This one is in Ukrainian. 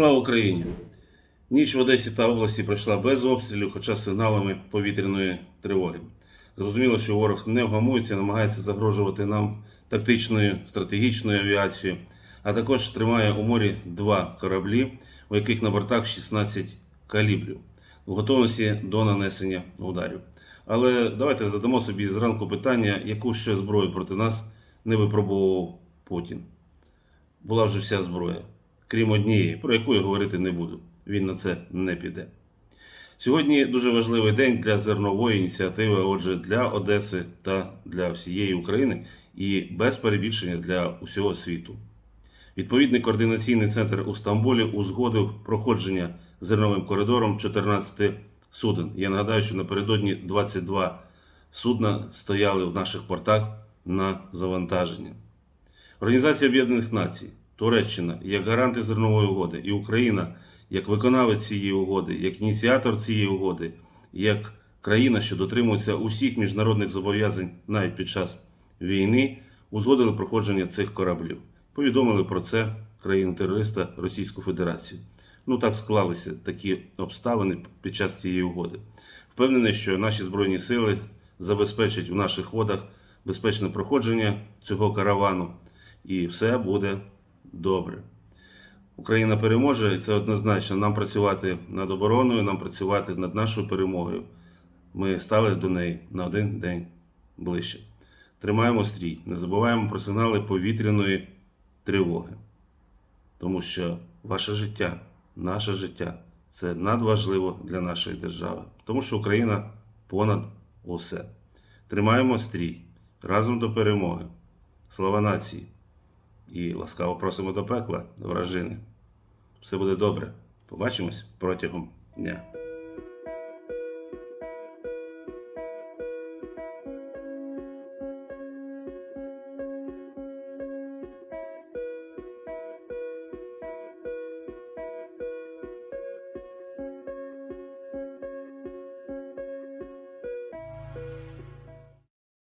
Слава Україні! Ніч в Одесі та області пройшла без обстрілів, хоча сигналами повітряної тривоги. Зрозуміло, що ворог не вгамується, намагається загрожувати нам тактичною стратегічною авіацією, а також тримає у морі два кораблі, у яких на бортах 16 калібрів у готовності до нанесення ударів. Але давайте задамо собі зранку питання, яку ще зброю проти нас не випробовував Путін. Була вже вся зброя, крім однієї, про яку я говорити не буду. Він на це не піде. Сьогодні дуже важливий день для зернової ініціативи, отже, для Одеси та для всієї України і без перебільшення для усього світу. Відповідний координаційний центр у Стамбулі узгодив проходження зерновим коридором 14 суден. Я нагадаю, що напередодні 22 судна стояли в наших портах на завантаження. Організація Об'єднаних Націй, Туреччина як гаранти зернової угоди і Україна як виконавець цієї угоди, як ініціатор цієї угоди, як країна, що дотримується усіх міжнародних зобов'язань навіть під час війни, узгодили проходження цих кораблів. Повідомили про це країну-терориста Російську Федерацію. Ну так склалися такі обставини під час цієї угоди. Впевнений, що наші збройні сили забезпечать в наших водах безпечне проходження цього каравану, і все буде добре. Україна переможе, і це однозначно. Нам працювати над обороною, нам працювати над нашою перемогою. Ми стали до неї на один день ближче. Тримаємо стрій, не забуваємо про сигнали повітряної тривоги. Тому що ваше життя, наше життя це надважливо для нашої держави. Тому що Україна понад усе. Тримаємо стрій разом до перемоги. Слава нації! І ласкаво просимо до пекла, вражини. Все буде добре. Побачимось протягом дня.